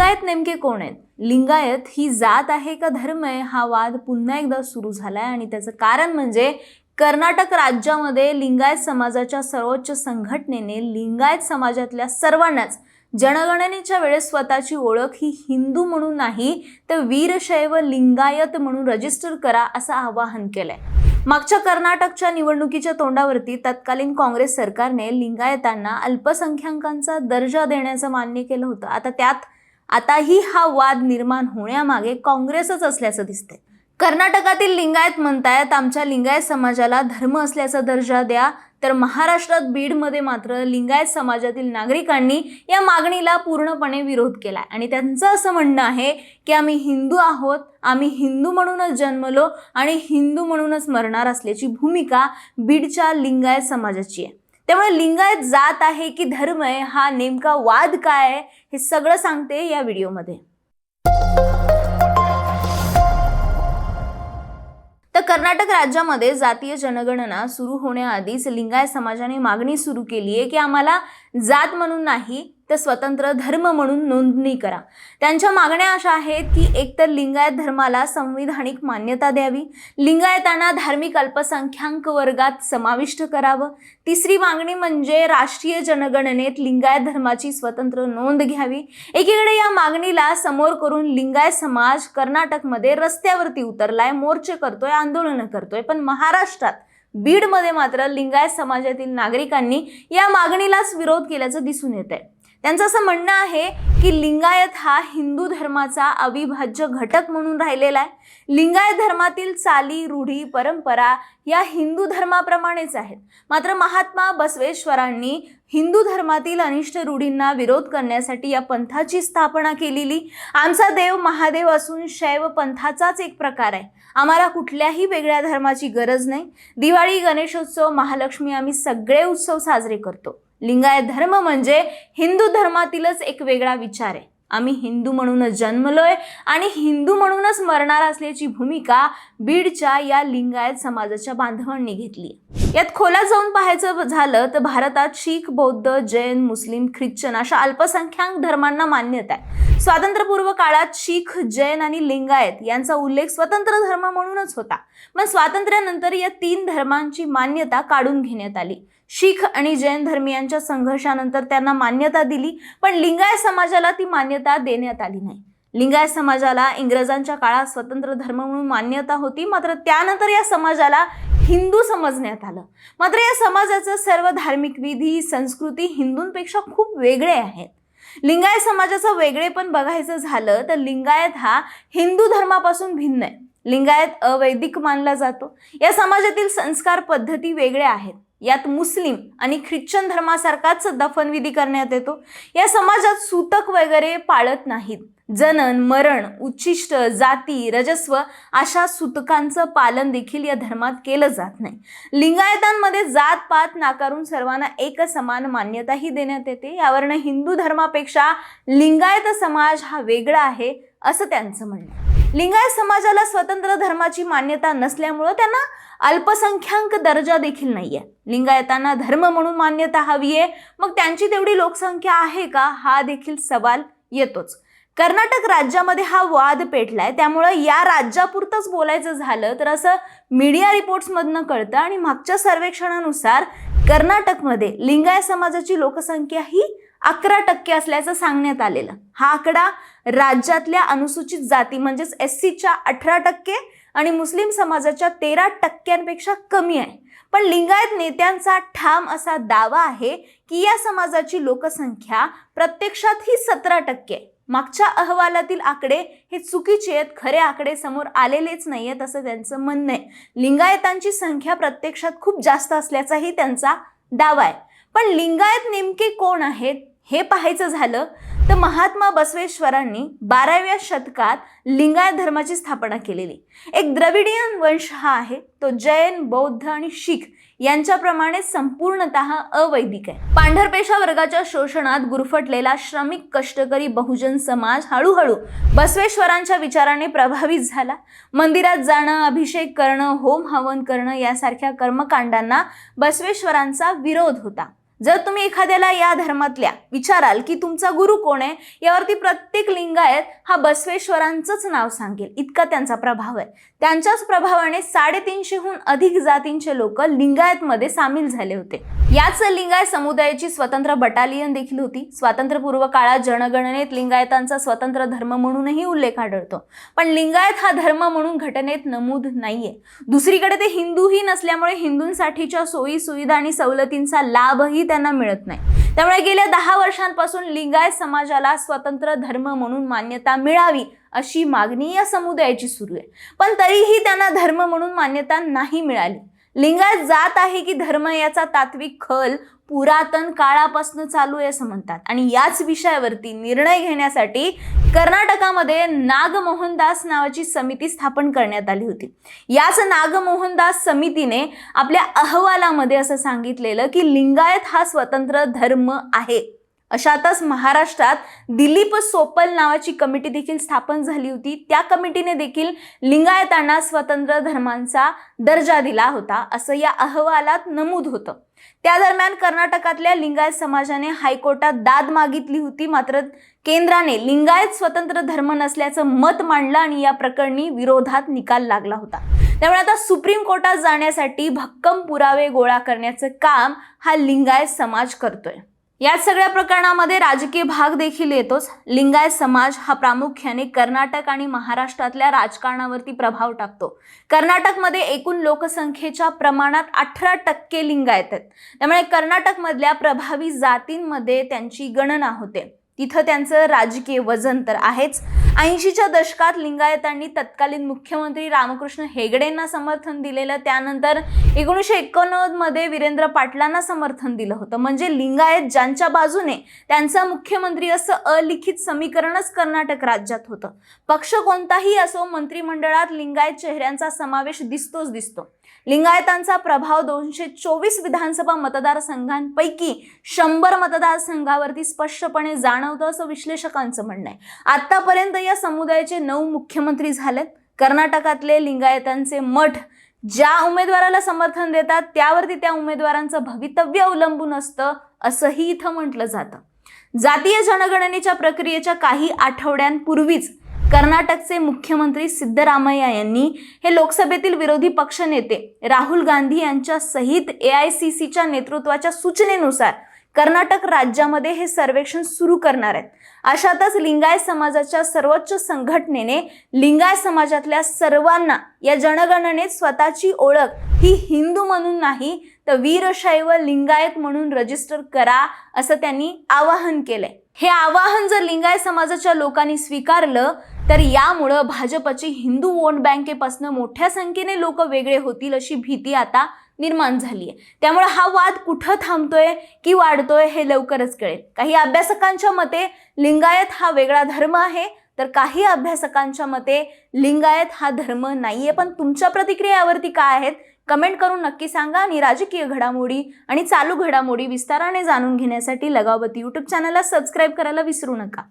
लिंगायत नेमके कोण आहेत? लिंगायत ही जात आहे का धर्म आहे? हा वाद पुन्हा एकदा सुरू झालाय आणि त्याचं कारण म्हणजे कर्नाटक राज्यामध्ये लिंगायत समाजाच्या सर्वोच्च संघटनेने लिंगायत समाजातल्या सर्वांनाच जनगणनेच्या वेळेस स्वतःची ओळख ही हिंदू म्हणून नाही तर वीरशैव लिंगायत म्हणून रजिस्टर करा असं आवाहन केलंय. मागच्या कर्नाटकच्या निवडणुकीच्या तोंडावरती तत्कालीन काँग्रेस सरकारने लिंगायतांना अल्पसंख्याकांचा दर्जा देण्याचं मान्य केलं होतं. आता त्यात आताही हा वाद निर्माण होण्यामागे काँग्रेसच असल्याचं दिसतंय. कर्नाटकातील लिंगायत म्हणतायत आमच्या लिंगायत समाजाला धर्म असल्याचा दर्जा द्या तर महाराष्ट्रात बीडमध्ये मात्र लिंगायत समाजातील नागरिकांनी या मागणीला पूर्णपणे विरोध केला आणि त्यांचं असं म्हणणं आहे की आम्ही हिंदू आहोत आम्ही हिंदू म्हणूनच जन्मलो आणि हिंदू म्हणूनच मरणार असल्याची भूमिका बीडच्या लिंगायत समाजाची आहे. त्यामुळे लिंगायत जात आहे की धर्म आहे हा नेमका वाद काय आहे हे सगळं सांगते या व्हिडिओमध्ये. तर कर्नाटक राज्यामध्ये जातीय जनगणना सुरू होण्याआधीच लिंगायत समाजाने मागणी सुरू केली आहे की आम्हाला जात म्हणून नाही तर स्वतंत्र धर्म म्हणून नोंदणी करा. त्यांच्या मागण्या अशा आहेत की एकतर लिंगायत धर्माला संविधानिक मान्यता द्यावी. लिंगायतांना धार्मिक अल्पसंख्याक वर्गात समाविष्ट करावं. तिसरी मागणी म्हणजे राष्ट्रीय जनगणनेत लिंगायत धर्माची स्वतंत्र नोंद घ्यावी. एकीकडे या मागणीला समोर करून लिंगायत समाज कर्नाटकमध्ये रस्त्यावरती उतरलाय मोर्चे करतोय आंदोलनं करतोय पण महाराष्ट्रात बीडमध्ये मात्र लिंगायत समाजातील नागरिकांनी या मागणीलाच विरोध केल्याचं दिसून येत आहे त्यांचं असं म्हणणं आहे की लिंगायत हा हिंदू धर्माचा अविभाज्य घटक म्हणून राहिलेला आहे. लिंगायत धर्मातील चाली रूढी परंपरा या हिंदू धर्माप्रमाणेच आहेत. मात्र महात्मा बसवेश्वरांनी हिंदू धर्मातील अनिष्ट रूढींना विरोध करण्यासाठी या पंथाची स्थापना केलेली. आमचा देव महादेव असून शैव पंथाचाच एक प्रकार आहे. आम्हाला कुठल्याही वेगळ्या धर्माची गरज नाही. दिवाळी गणेशोत्सव महालक्ष्मी आम्ही सगळे उत्सव साजरे करतो. लिंगायत धर्म म्हणजे हिंदू धर्मातीलच एक वेगळा विचार आहे. आम्ही हिंदू म्हणूनच जन्मलोय आणि हिंदू म्हणूनच मरणार असल्याची भूमिका बीडच्या या लिंगायत समाजाच्या बांधवांनी घेतली. यात खोलात जाऊन पाहायचं झालं तर भारतात शीख बौद्ध जैन मुस्लिम ख्रिश्चन अशा अल्पसंख्याक धर्मांना मान्यता आहे. स्वातंत्र्यपूर्व काळात शीख जैन आणि लिंगायत यांचा उल्लेख स्वतंत्र धर्म म्हणूनच होता. मग स्वातंत्र्यानंतर या तीन धर्मांची मान्यता काढून घेण्यात आली. शीख आणि जैन धर्मियांच्या संघर्षानंतर त्यांना मान्यता दिली पण लिंगायत समाजाला ती मान्यता देण्यात आली नाही. लिंगायत समाजाला इंग्रजांच्या काळात स्वतंत्र धर्म म्हणून मान्यता होती मात्र त्यानंतर या समाजाला हिंदू समजण्यात आलं. मात्र या समाजाचं सर्व धार्मिक विधी संस्कृती हिंदूंपेक्षा खूप वेगळे आहेत. लिंगायत समाजाचं वेगळेपण बघायचं झालं तर लिंगायत हा हिंदू धर्मापासून भिन्न आहे. लिंगायत अवैदिक मानला जातो. या समाजातील संस्कार पद्धती वेगळ्या आहेत. यात मुस्लिम आणि ख्रिश्चन धर्मासारखाच दफनविधी करण्यात येतो. या समाजात सूतक वगैरे पाळत नाहीत. जनन मरण उच्चिष्ट जाती रजस्व अशा सूतकांचं पालन देखील या धर्मात केलं जात नाही. लिंगायतांमध्ये जात पात नाकारून सर्वांना एक समान मान्यताही देण्यात येते. यावरनं हिंदू धर्मापेक्षा लिंगायत समाज हा वेगळा आहे असं त्यांचं म्हणणं लिंगायत समाजाला स्वतंत्र धर्माची मान्यता नसल्यामुळं त्यांना अल्पसंख्याक दर्जा देखील नाहीये. लिंगायतांना धर्म म्हणून मान्यता हवी आहे. मग त्यांची तेवढी लोकसंख्या आहे का? हा देखील सवाल येतोच. कर्नाटक राज्यामध्ये हा वाद पेटलाय. त्यामुळं या राज्यापुरतंच बोलायचं झालं तर असं मीडिया रिपोर्ट्समधनं कळतं आणि मागच्या सर्वेक्षणानुसार कर्नाटकमध्ये लिंगायत समाजाची लोकसंख्या ही अकरा टक्के असल्याचं सांगण्यात आलेलं. हा आकडा राज्यातल्या अनुसूचित जाती म्हणजेच एस सीच्या अठरा टक्के आणि मुस्लिम समाजाच्या तेरा टक्क्यांपेक्षा कमी आहे. पण लिंगायत नेत्यांचा ठाम असा दावा आहे की या समाजाची लोकसंख्या प्रत्यक्षात ही सतरा टक्के आहे. मागच्या अहवालातील आकडे हे चुकीचे आहेत खरे आकडे समोर आलेलेच नाही आहेत असं त्यांचं म्हणणं आहे. लिंगायतांची संख्या प्रत्यक्षात खूप जास्त असल्याचाही त्यांचा दावा आहे. पण लिंगायत नेमके कोण आहेत? हे पाहायचं झालं तर महात्मा बसवेश्वरांनी बाराव्या शतकात लिंगायत धर्माची स्थापना केलेली. एक द्रविडियन वंश हा आहे तो जैन बौद्ध आणि शीख यांच्याप्रमाणे संपूर्णत अवैदिक आहे. पांढरपेशा वर्गाच्या शोषणात गुरफटलेला श्रमिक कष्टकरी बहुजन समाज हळूहळू बसवेश्वरांच्या विचाराने प्रभावित झाला. मंदिरात जाणं अभिषेक करणं होम हवन करणं यासारख्या कर्मकांडांना बसवेश्वरांचा विरोध होता. जर तुम्ही एखाद्याला या धर्मातल्या विचाराल की तुमचा गुरु कोण आहे यावरती प्रत्येक लिंगायत हा बसवेश्वरांचंच नाव सांगेल. इतका त्यांचा प्रभाव आहे. त्यांच्याच प्रभावाने साडेतीनशेहून अधिक जातींचे लोक लिंगायतमध्ये सामील झाले होते. याच लिंगायत समुदायाची स्वतंत्र बटालियन देखील होती. स्वातंत्र्यपूर्व काळात जनगणनेत लिंगायतांचा स्वतंत्र धर्म म्हणूनही उल्लेख आढळतो. पण लिंगायत हा धर्म म्हणून घटनेत नमूद नाहीये. दुसरीकडे ते हिंदूही नसल्यामुळे हिंदूंसाठीच्या सोयी सुविधा आणि सवलतींचा लाभही त्यांना मिळत नाही. त्यामुळे गेल्या दहा वर्षांपासून लिंगायत समाजाला स्वतंत्र धर्म म्हणून मान्यता मिळावी अशी मागणी या समुदायाची सुरू आहे. पण तरीही त्यांना धर्म म्हणून मान्यता नाही मिळाली. लिंगायत जात आहे की धर्म याचा तात्विक खल पुरातन काळापासून चालू आहे असं म्हणतात. आणि याच विषयावरती निर्णय घेण्यासाठी कर्नाटकामध्ये नागमोहनदास नावाची समिती स्थापन करण्यात आली होती. याच नागमोहनदास समितीने आपल्या अहवालामध्ये असं सांगितलेलं की लिंगायत हा स्वतंत्र धर्म आहे. अशातच महाराष्ट्रात दिलीप सोपल नावाची कमिटी देखील स्थापन झाली होती. त्या कमिटीने देखील लिंगायतांना स्वतंत्र धर्मांचा दर्जा दिला होता असं या अहवालात नमूद होतं. त्या दरम्यान कर्नाटकातल्या लिंगायत समाजाने हायकोर्टात दाद मागितली होती मात्र केंद्राने लिंगायत स्वतंत्र धर्म नसल्याचं मत मांडलं आणि या प्रकरणी विरोधात निकाल लागला होता. त्यामुळे आता सुप्रीम कोर्टात जाण्यासाठी भक्कम पुरावे गोळा करण्याचं काम हा लिंगायत समाज करतोय. याच सगळ्या प्रकरणामध्ये राजकीय भाग देखील येतोच. लिंगायत समाज हा प्रामुख्याने कर्नाटक आणि महाराष्ट्रातल्या राजकारणावरती प्रभाव टाकतो. कर्नाटकमध्ये एकूण लोकसंख्येच्या प्रमाणात अठरा टक्के लिंगायत आहेत. त्यामुळे कर्नाटकमधल्या प्रभावी जातींमध्ये त्यांची गणना होते. तिथं त्यांचं राजकीय वजन तर आहेच. ऐंशीच्या दशकात लिंगायतांनी तत्कालीन मुख्यमंत्री रामकृष्ण हेगडेंना समर्थन दिलेलं त्यानंतर एकोणीसशे एकोणनव्वदमध्ये वीरेंद्र पाटलांना समर्थन दिलं होतं. म्हणजे लिंगायत ज्यांच्या बाजूने त्यांचा मुख्यमंत्री असं अलिखित समीकरणच कर्नाटक राज्यात होतं. पक्ष कोणताही असो मंत्रिमंडळात लिंगायत चेहऱ्यांचा समावेश दिसतोच दिसतो. लिंगायतांचा प्रभाव दोनशे चोवीस विधानसभा मतदारसंघांपैकी शंभर मतदारसंघावरती स्पष्टपणे जाणवतं असं विश्लेषकांचं म्हणणं आहे. आतापर्यंत या समुदायाचे नऊ मुख्यमंत्री झालेत. कर्नाटकातले लिंगायतांचे मठ ज्या उमेदवाराला समर्थन देतात त्यावरती त्या उमेदवारांचं भवितव्य अवलंबून असतं असंही इथं म्हटलं जातं. जातीय जनगणनेच्या प्रक्रियेच्या काही आठवड्यांपूर्वीच कर्नाटकचे मुख्यमंत्री सिद्धरामय्या यांनी हे लोकसभेतील विरोधी पक्षनेते राहुल गांधी यांच्या सहित ए आय सी सीच्या नेतृत्वाच्या सूचनेनुसार कर्नाटक राज्यामध्ये हे सर्वेक्षण सुरू करणार आहेत. अशातच लिंगायत समाजाच्या सर्वोच्च संघटनेने लिंगायत समाजातल्या सर्वांना या जनगणनेत स्वतःची ओळख ही हिंदू म्हणून नाही तर वीरशैव लिंगायत म्हणून रजिस्टर करा असं त्यांनी आवाहन केलंय. हे आवाहन जर लिंगायत समाजाच्या लोकांनी स्वीकारलं तर यामुळं भाजपची हिंदू वोट बँकेपासून मोठ्या संख्येने लोक वेगळे होतील अशी भीती आता निर्माण झाली आहे. त्यामुळे हा वाद कुठं थांबतोय की वाढतोय हे लवकरच कळेल. काही अभ्यासकांच्या मते लिंगायत हा वेगळा धर्म आहे तर काही अभ्यासकांच्या मते लिंगायत हा धर्म नाहीये. पण तुमच्या प्रतिक्रिया यावरती काय आहेत? कमेंट करून नक्की सांगा आणि राजकीय घडामोडी आणि चालू घडामोडी विस्ताराने जाणून घेण्यासाठी लगावती यूट्यूब चॅनलला सबस्क्राईब करायला विसरू नका.